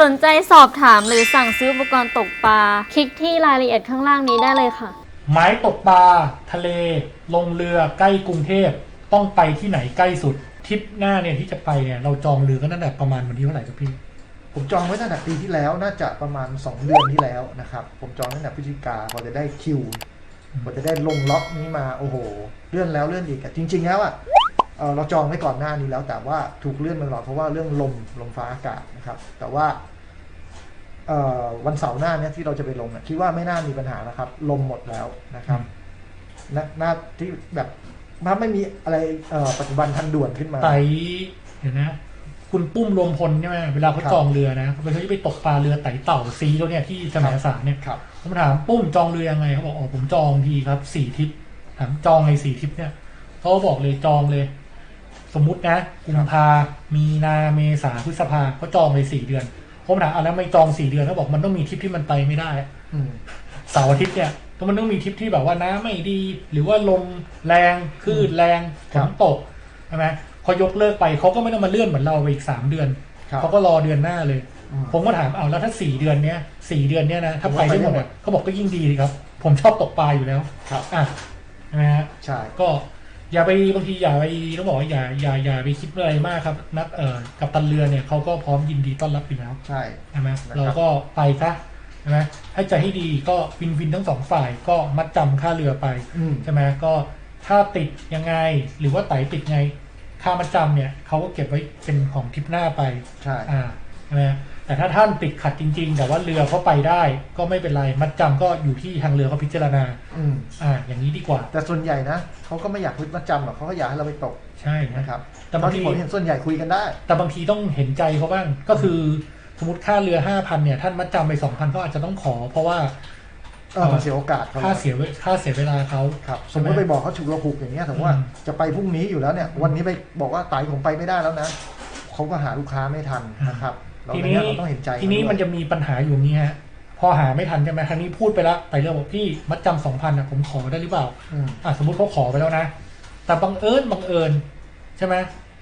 สนใจสอบถามหรือสั่งซื้ออุปกรณ์ตกปลา คลิกที่รายละเอียดข้างล่างนี้ได้เลยค่ะ ไม้ตกปลา ทะเล ลงเรือใกล้กรุงเทพ ต้องไปที่ไหนใกล้สุดทริปหน้าเนี่ยที่จะไปเนี่ยเราจองเรือก็นั่นแหละประมาณวันที่เท่าไหร่ครับพี่ ผมจองไว้ตั้งแต่ปีที่แล้วน่าจะประมาณ 2 เดือนที่แล้วนะครับ ผมจองตั้งแต่พฤศจิกาพอจะได้คิวพอจะได้ลงล็อกนี้มาโอ้โห เลื่อนแล้วเลื่อนอีกอะจริง ๆ แล้วอะ เอ่อเราจองไว้ก่อนหน้านี้แล้ว แต่ว่าถูกเลื่อนมาตลอดเพราะว่าเรื่องลมลมฟ้าอากาศนะครับ แต่ว่าเอ่อวันเสาร์หน้าเนี่ยที่เราจะไปลงเนี่ยคิดว่าไม่น่ามีปัญหานะครับ ลมหมดแล้วนะครับณหน้าที่แบบถ้าไม่มีอะไรเอ่อปัจจุบันทันด่วนขึ้นมาไตเห็นนะคุณปุ้มรวมพลใช่ไหมเวลาเขาครับจองเรือนะเขาจะไปตกปลาเรือไต่เต่าซีเขาเนี่ยที่สมัยสารเนี่ยครับผมถามปุ้มจองเรือยังไงเขาบอกอ๋อผมจองทีครับสี่ทริปถามจองในสี่ทริปเนี่ยเขาก็บอกเลยจองเลย สมมุตินะกุมภามีนาเมษาพฤษภาเขาจองเลยสี่เดือนผมถามอะแล้วไม่จองสี่เดือนเขาบอกมันต้องมีทริปที่มันไปไม่ได้ อืมเสาร์อาทิตย์เนี่ยก็มันต้องมีทริปที่แบบว่าน้ำไม่ดี หรือว่าลมแรงคลื่นแรงฝครับนตกใช่ไหมพอยกเลิกไปเขาก็ไม่ต้องมาเลื่อนเหมือนเราไปอีกสามเดือนครับเขาก็รอเดือนหน้าเลยอืมผมก็ถามเอาแล้วถ้าสี่เดือนเนี้ยสี่เดือนเนี้ยนะถ้าผมไปว่าได้หมดไปได้หมอะดเขาบอกก็ยิ่งดีครับ ผมชอบตกปลาอยู่แล้วครับอะนะฮะใช่ก็ อย่าไปบางทีอย่าไปต้องบอกว่าอย่าอย่าอย่าไปคิดอะไรมากครับนักเอ่อกับตันเรือเนี่ยเขาก็พร้อมยินดีต้อนรับอยู่แล้วใช่ ใช่ไหมนะครับ เราก็ไปซะใช่ไหมให้ใจให้ดีก็วินวินทั้งสองฝ่ายก็มัดจำค่าเรือไป อืม ใช่ไหมก็ถ้าติดยังไงหรือว่าไต่ติดไง ค่ามัดจำเนี่ยเขาก็เก็บไว้เป็นของทริปหน้าไป ใช่ อ่าใช่ไหม แต่ถ้าท่านติดขัดจริง ๆ แต่ว่าเรือเขาไปได้ก็ไม่เป็นไร มัดจำก็อยู่ที่ทางเรือเขาพิจารณา อืมอ่า อย่างนี้ดีกว่า แต่ส่วนใหญ่นะเขาก็ไม่อยากพึ่งมัดจำหรอกเขาก็อยากให้เราไปตกใช่นะนะครับแต่บาเท่างที ที่ผมเห็นส่วนใหญ่คุยกันได้ แต่บางทีต้องเห็นใจเขาบ้าง ก็คือสมมติค่าเรือห้าพันเนี่ย ท่านมัดจำไปสองพันก็อาจจะต้องขอ เพราะว่า เออมันเสียโอกาสเขาค่าเสียเวค่าเสียเวลาเขา ครับสมมติไปบอกเขาฉุกระหุกอย่างเงี้ยถือว่าอืม จะไปพรุ่งนี้อยู่แล้วเนี่ย วันนี้ไปบอกว่าไต่ผมไปไม่ได้แล้วนะเขาก็หาลูกค้าไม่ทันนะครับเรา ทีอย่างนี้เงี้ยเราต้องเห็นใจทีนี้เขาด้วยมันจะมีปัญหาอยู่อย่างนี้ฮะพอหาไม่ทันใช่ไหมทางนี้พูดไปแล้วไต่เรือบอกพี่มัดจำสองพันอะผมขอได้หรือเปล่าอืมอะสมมติเขาขอไปแล้วนะ แต่บังเอิญบังเอิญใช่ไหม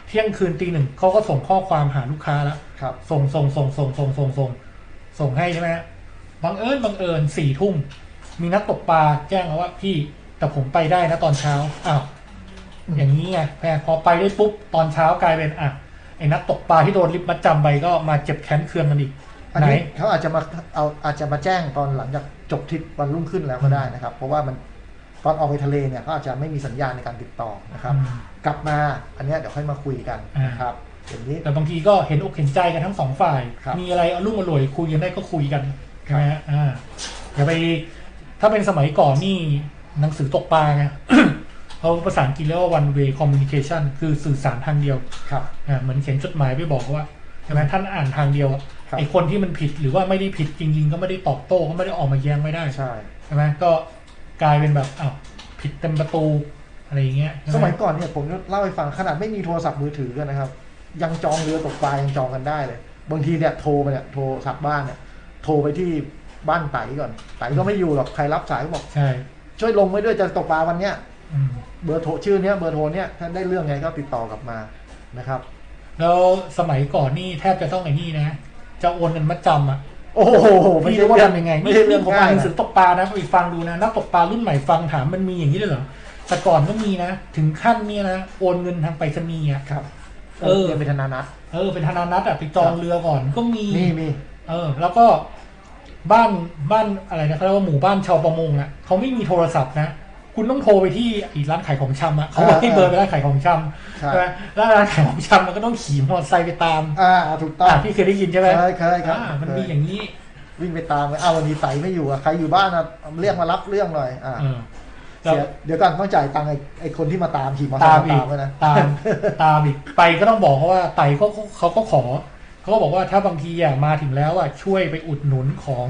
เที่ยงคืนตีหนึ่งเขาก็ส่งข้อความหาลูกค้าแล้วครับส่งส่งส่งส่งส่งส่งส่งส่งให้ใช่ไหมบังเอิญบังเอิญสี่ทุ่มมีนักตกปลาแจ้งมาว่าพี่แต่ผมไปได้นะตอนเช้าอ้าวอืมอย่างนี้ไงแพพอไปได้ปุ๊บตอนเช้ากลายเป็นอะ ไอ้นักตกปลาที่โดนริบมัดจำไปก็มาเจ็บแค้นเคืองกันอีกอันไหนนี้เขาอาจจะมาเอาอาจจะมาแจ้งตอนหลังจากจบทริปวันรุ่งขึ้นแล้วก็ได้นะครับ เพราะว่ามันตอนออกไปทะเลเนี่ยเขาอาจจะไม่มีสัญญาณในการติดต่อนะครับ อืม กลับมาอันเนี้ยเดี๋ยวค่อยมาคุยกันอ่านนะครับอย่างนี้ แต่บางทีก็เห็นอกเห็นใจกันทั้งสองฝ่าย ครับมีอะไรเอารุ่มอร่วยคุยกันได้ก็คุยกันใช่ไหมฮะอ่าอย่าไป ถ้าเป็นสมัยก่อนนี่หนังสือตกปลาไง เขาภาษาอังกฤษเรียกว่า one way communication คือสื่อสารทางเดียวครับอ่าเหมือนเขียนจดหมายไปบอกว่าใช่ไหมท่านอ่านทางเดียวอะครับไอคนที่มันผิดหรือว่าไม่ได้ผิดจริง ๆ ก็ไม่ได้ตอบโต้ก็ไม่ได้ออกมาแย้งไม่ได้ใช่ใช่ไหมก็กลายเป็นแบบอ้าวผิดเต็มประตูอะไรอย่างเงี้ยใช่ไหสมัยก่อนเนี่ยผมเล่าให้ฟังขนาดไม่มีโทรศัพท์มือถือกันนะครับ ยังจองเรือตกปลายังจองกันได้เลย บางทีเนี่ยโทรไปเนี่ยโทรศัพท์บ้านเนี่ยโทรไปที่บ้านไต่ก่อนไต่ก็ไม่อยู่หรอกใครรับสายก็บอกใช่ช่วยลงไว้ด้วยจะตกปลาวันเนี้ยอืม เบอร์โทรชื่อเนี้ยเบอร์โทรเนี้ยถ้าได้เรื่องไงก็ติดต่อกลับมานะครับ แล้วสมัยก่อนนี่แทบจะต้องไอ้นี่นะ จะโอนเงินมัดจำอะโอ้โหไม่พี่ใช่รู้ว่าเรื่องทำยังไงไม่ใช่เรื่องผมง่าอ่านยหนังสือนะตกปลานะไปฟังดูนะนักตกปลารุ่นใหม่ฟังถามมันมีอย่างนี้เลยเหรอแต่ก่อนก็มีนะ ถึงขั้นเนี่ยนะโอนเงินทางไปรษณีย์อะครับ เออเรียนเป็นธนานัทเออเป็นธนานัตอะไปจองเรือก่อนก็มีมีมีเออ แล้วก็บ้านบ้านอะไรนะเขาเรียกว่าหมู่บ้านชาวประมงอะเขาไม่มีโทรศัพท์นะ คุณต้องโทรไปที่อีร้านขายของชำอะเขาบอกให้เบอร์ไปร้านขายของชำใช่ใช่ไหมแล้วร้านขายของชำมันก็ต้องขี่มอเตอร์ไซค์ไปตามอ่าถูกต้องอะพี่เคยได้ยินใช่ไหมเคยเคยครับอ่ามันเคยมีอย่างนี้ วิ่งไปตามเลยอ้าววันนี้ไต่ไม่อยู่อะใครอยู่บ้านอะเรียกมารับเรื่องหน่อยอ่าเออแล้วเสียเดี๋ยวก่อนต้องจ่ายตังค์ไอ้ไอ้คนที่มาตามขี่มอเตอร์ไซตามค์อีมากตามไว้นะตามตามอีกไปก็ต้องบอกเขาว่าไต่เขาเขาก็ขอเขาก็บอกว่าถ้าบางทีอะมาถึงแล้วอะช่วยไปอุดหนุนของ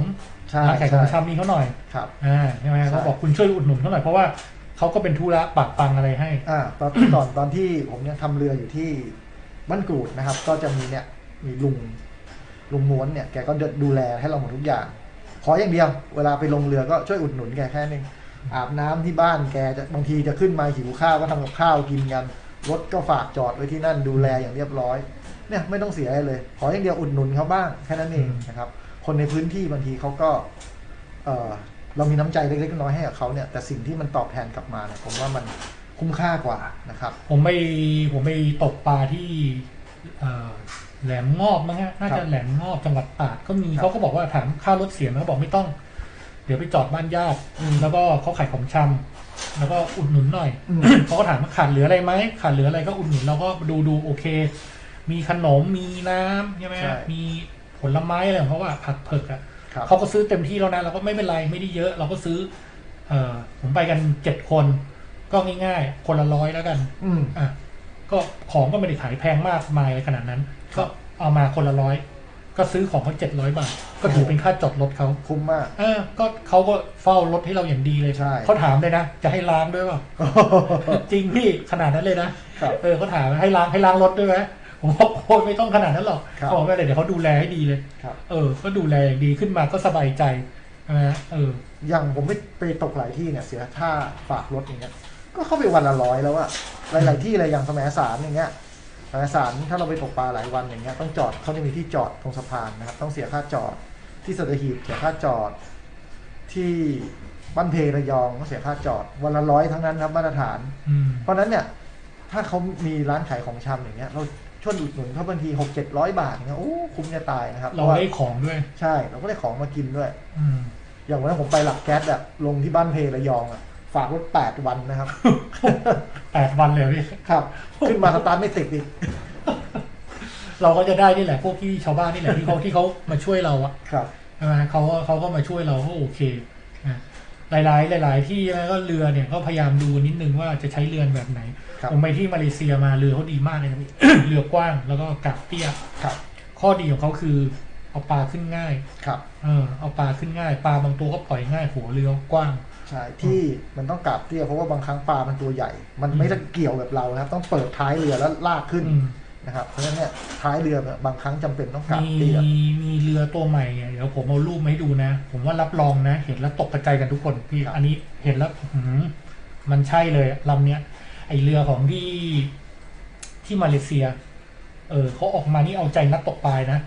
ใช่ร้านขายของชำนี้เขาหน่อยครับ อ่าใช่ไหมใช่ เขาบอกคุณช่วยอุดหนุนเขาหน่อยเพราะว่าเขาก็เป็นธุระปากปังอะไรให้ อ่าตอน ตอนตอนที่ผมยังทำเรืออยู่ที่บ้านกรูดนะครับ ก็จะมีเนี่ยมีลุงลุงม้วนเนี่ยแกก็ดูแลให้เราหมดทุกอย่าง ขออย่างเดียว เวลาไปลงเรือก็ช่วยอุดหนุนแกแค่นึงอาบน้ำที่บ้านแกจะบางทีจะขึ้นมาหิวข้าวก็ทำกับข้าวกินกันรถก็ฝากจอดไว้ที่นั่นดูแลอย่างเรียบร้อย เนี่ยไม่ต้องเสียอะไรเลย ขออย่างเดียวอุดหนุนเขาบ้างแค่นั้นเองอืมนะครับ คนในพื้นที่บางทีเขาก็เออเรามีน้ำใจเล็กๆน้อยๆให้กับเขาเนี่ยแต่สิ่งที่มันตอบแทนกลับมาเนี่ยผมว่ามันคุ้มค่ากว่านะครับ ผมไปผมไปตกปลาที่เอ่อแหลมงอบมั้งฮะน่าครัจะบแหลมงอบจังหวัดตราดก็มีครับเขาก็บอกว่าถามค่ารถเสียไหมเขาบอกไม่ต้อง เดี๋ยวไปจอดบ้านญาติอืมแล้วก็เขาขายของชำแล้วก็อุดหนุนหน่อยอืมเขาก็ถามว่าขาดเหลืออะไรไหมขาดเหลืออะไรก็อุดหนุนเราก็ดูดูโอเค มีขนมมีน้ำใช่ไหมใช่มี ผลไม้อะไรของเขาว่าผักเผือกอะครับเขาก็ซื้อเต็มที่แล้วนะเราก็ไม่เป็นไรไม่ได้เยอะ เราก็ซื้อ เอ่อผมไปกันเจ็ดคน ก็ง่ายๆ คนละร้อยแล้วกัน อืม อะก็ของก็ไม่ได้ขายแพงมากมายขนาดนั้น ครัก็บ เอามาคนละร้อยก็ซื้อของเขาเจ็ดร้อยบาท ก็ถือเป็นค่าจอดรถเขาคุ้มมาก เออก็เขาก็เฝ้ารถให้เราอย่างดีเลยใช่ เขาถามเลยนะ จะให้ล้างด้วยเปล่า จริงพี่ขนาดนั้นเลยนะครับ เออเขาถามให้ล้างให้ล้างรถด้วยไหม ผมบอกโอ้ยไม่ต้องขนาดนั้นหรอกครับเขาบอกไม่เลยเดี๋ยวเขาดูแลให้ดีเลยครับ เออ ก็ดูแลอย่างดีขึ้นมาก็สบายใจนะฮะเออ อย่างผมไปไปตกหลายที่เนี่ยเสียค่าฝากรถอย่างเงี้ย ก็เข้าไปวันละร้อยแล้วอะหลาย ๆ ที่เลยอย่างสมัยสารอย่างเงี้ยสมัยสารถ้าเราไปตกปลาหลายวันอย่างเงี้ยต้องจอดเขาจะมีที่จอดตรงสะพานนะครับ ต้องเสียค่าจอดที่สัตหีบเสียค่าจอดที่บ้านเพระยองต้องเสียค่าจอด วันละร้อยทั้งนั้นครับมาตรฐาน อืม เพราะฉะนั้นเนี่ย ถ้าเขามีร้านขายของชำอย่างเงี้ย เรา ช่วยอุดหนุนเขาบางทีหกเจ็ดร้อยบาทอย่างเงี้ยโอ้คุ้มจะตายนะครับเราพะว่ได้ของด้วย ใช่ เราก็ได้ของมากินด้วย อืมอย่างวันนั้นผมไปหลักแก๊สอะลงที่บ้านเพระยองอะฝากรถแปดวันนะครับแปดวันเลยพี่ครับ ขึ้นมาสตาร์ทไม่ติดอีกเราก็จะได้นี่แหละพวกที่ชาวบ้านนี่แหละที่เขาที่เขามาช่วยเราอะครับใช่ไหมเขาก็เขาก็มาช่วยเราก็โอเคนะ หลายๆ หลาย ๆ ที่นะก็เรือเนี่ยก็พยายามดูนิดนึงว่าจะใช้เรือแบบไหน ครับผมไปที่มาเลเซียมาเรือเขาดีมากเลยนะพี่ เรือกว้างแล้วก็กลับเตี้ย ครับข้อดีของเขาคือเอาปลาขึ้นง่าย ครับเออเอาปลาขึ้นง่าย ปลาบางตัวก็ปล่อยง่ายหัวเรือกว้าง ใช่ที่มันต้องกราบเตี้ยเพราะว่าบางครั้งปลามันตัวใหญ่ มันไม่ได้เกี่ยวแบบเรานะครับ ต้องเปิดท้ายเรือแล้วลากขึ้น อืม นะครับเพราะฉะนั้นเนี่ยท้ายเรือเนี่ยบางครั้งจำเป็นต้องกราบมีเตี้ยมีเรือตัวใหม่เนี่ยเดี๋ยวผมเอารูปมาให้ดูนะ ผมว่ารับรองนะ เห็นแล้วตกกระจายกันทุกคนพี่ครับอันนี้เห็นแล้วหืมมันใช่เลยลำเนี้ยไอเรือของที่ที่มาเลเซีย เออเขาออกมานี่เอาใจนักตกปลายนะ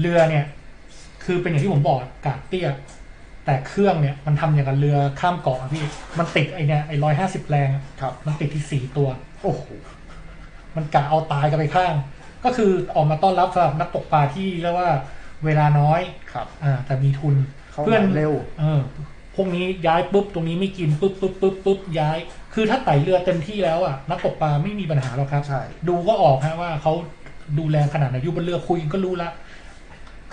เรือเนี่ย คือเป็นอย่างที่ผมบอกกาดเตี้ย แต่เครื่องเนี่ยมันทำอย่างกับเรือข้ามเกาะอะพี่ มันติดไอเนี่ยไอร้อยห้าสิบแรงอะครับ มันติดที่สี่ตัว โอ้โห มันกะเอาตายกันไปข้าง ก็คือออกมาต้อนรับสำหรับนักตกปลาที่เรียกว่าเวลาน้อยครับอ่าแต่มีทุนเขาเพื่อนหมายเร็วเออพวกนี้ย้ายปุ๊บตรงนี้ไม่กินปุ๊บปุ๊บปุ๊บปุ๊บย้าย คือถ้าไต่เรือเต็มที่แล้วอะนักตกปลาไม่มีปัญหาหรอกครับใช่ดูก็ออกฮะว่าเขาดูแลขนาดไหนอยู่บนเรือคุยกันก็รู้ละ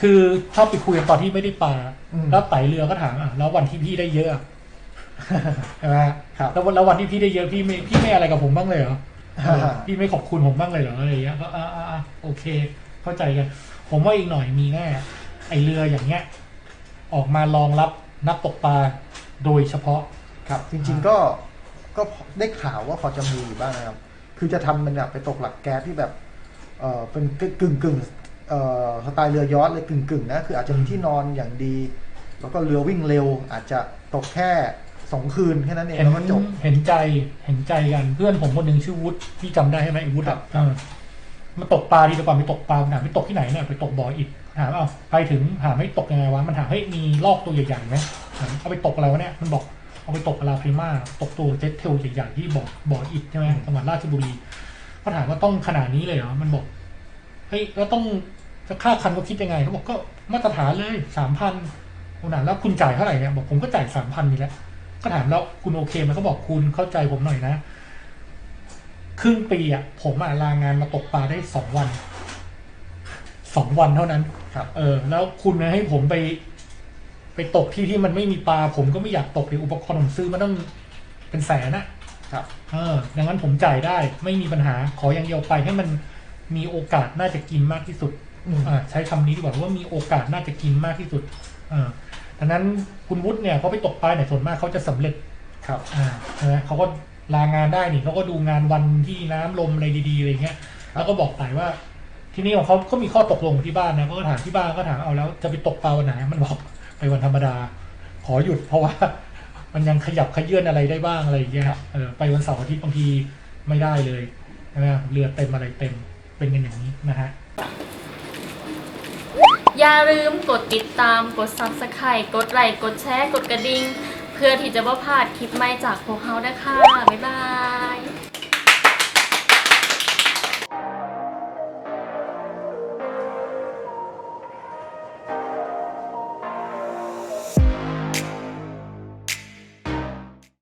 คือชอบไปคุยกันตอนที่ไม่ได้ปลาอืมแล้วไต่เรือก็ถามอะแล้ววันที่พี่ได้เยอะอะใช่ไหมฮะครับแล้ววันแล้ววันที่พี่ได้เยอะพี่ไม่พี่ไม่อะไรกับผมบ้างเลยเหรอฮ่าเออ พี่ไม่ขอบคุณผมบ้างเลยเหรออะไรอย่างเงี้ยก็อ่าอ่าอ่าโอเค เข้าใจกัน ผมว่าอีกหน่อยมีแน่ไอเรืออย่างเงี้ย ออกมารองรับนักตกปลาโดยเฉพาะครับ จริงๆก็ก็ได้ข่าวว่าพอจะมีอยู่บ้างนะครับ คือจะทำเป็นแบบไปตกหลักแก๊สที่แบบเออเป็นกึ่งกึ่งกึ่งเอ่อสไตล์เรือยอชต์เลยกึ่งกึ่งๆนะคืออาจจะมีที่นอนอย่างดี แล้วก็เรือวิ่งเร็วอาจจะตกแค่ สองคืนแค่นั้นเองเห็นแล้วก็จบเห็นใจเห็นใจกันเพื่อนผมคนหนึ่งชื่อวุฒิพี่จำได้ใช่ไหมไอ้วุฒิครัอะบเออมาตกปลาดีกว่าไปตกปลาถามไปตกที่ไหนเนี่ยไปตกบ่ออิฐถามเอาไปถึงถามให้ตกยังไงวะมันถามเฮ้ยมีลอกตัวใหญ่ๆไหมถามเอาไปตกอะไรวะเนี่ยมันบอกเอาไปตกปลาไพมาตกตัวเจ็ตเทลใหญ่ๆที่บ่อบ่ออิฐใช่ไหมจังหวัดราชบุรีก็ถามว่าต้องขนาดนี้เลยเหรอมันบอกเฮ้ยแล้วต้องจะค่าคันก็คิดยังไงเขาบอกก็มาตรฐานเลยสามพันคุณถามแล้วคุณจ่ายเท่าไหร่เนี่ยบอกผมก็จ่ายสามพันนี่แหละ ก็ถามแล้วคุณโอเคไหมเขาบอกคุณเข้าใจผมหน่อยนะ ครึ่งปีอะผมอะลางานมาตกปลาได้สองวันสองวันเท่านั้นครับ เออ แล้วคุณให้ผมไป ไปตกที่ที่มันไม่มีปลา ผมก็ไม่อยากตกเลยอุปกรณ์ผมซื้อมาต้องเป็นแสนอะครับ เออ ดังนั้นผมจ่ายได้ไม่มีปัญหาขออย่างเดียวไปให้มันมีโอกาสน่าจะกินมากที่สุดอืมอ่าใช้คำนี้ดีกว่าว่ามีโอกาสน่าจะกินมากที่สุดเอ อดังนั้นคุณวุฒิเนี่ยเขาไปตกปลาเนี่ยส่วนมากเขาจะสำเร็จครับอ่าใช่ไหมเขาก็ลางานได้นี่เขาก็ดูงานวันที่น้ำลมอะไรดีๆอะไรเงี้ยแล้วก็บอกไต่ว่า ที่นี่ของเขาก็มีข้อตกลงที่บ้านนะเขาก็ถามที่บ้านก็ถามเอาแล้ว จะไปตกปลาวันไหนมันบอกไปวันธรรมดา ขอหยุดเพราะว่ามันยังขยับขยื่นอะไรได้บ้างอะไรอย่างเงี้ยเออไปวันเสาร์อาทิตย์บางทีไม่ได้เลยใช่ไหมเรือเต็มอะไรเต็มเป็นกันอย่างนี้นะฮะ อย่าลืมกดติดตามกด subscribe กดไลค์กดแชร์กดกระดิ่ง เพื่อที่จะไม่พลาดคลิปใหม่จากพวกเรานะคะ บ๊ายบาย